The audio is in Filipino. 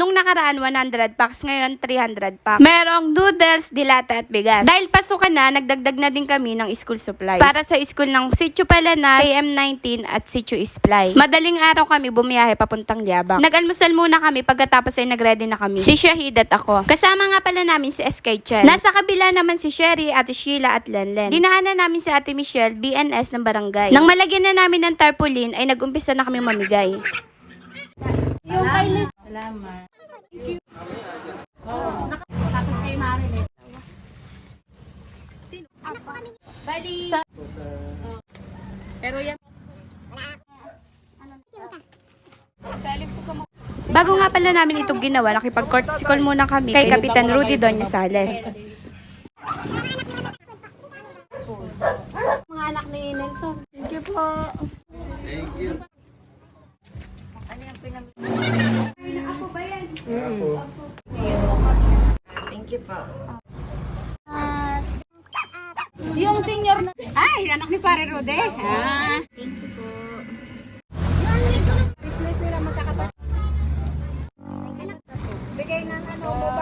Nung nakaraan, 100 packs. Ngayon, 300 packs. Merong noodles, dilata at bigas. Dahil pasukan na, nagdagdag na din kami ng school supplies. Para sa school ng Sitio Palanas, KM19 at Sitio Isplay. Madaling araw kami bumiyahe papuntang Liabang. Nag-almusal muna kami pagkatapos ay nag-ready na kami. Si Shahid at ako. Kasama nga pala namin si SK Chen. Nasa kabila naman si Sherry, Ate Sheila at Lenlen. Dinaanan namin si Ate Michelle, BNS ng barangay. Nang malagyan na namin ng tarpaulin, ay nag-umpisa na kami mamigay. Yung kay Liz. Salamat. Oh. Tapos kay Marilyn. Bali. Pero yan. Bago nga pala namin itong ginawa, nakipag-courtesy call muna kami kay Kapitan Rudy Doña Sales. Mga anak ni Nelson. Thank you po. Yung senior na... Ay, anak ni Pare Rode. Ah. Thank you po. Business nila magkakapatid. Bigay ng ano, food.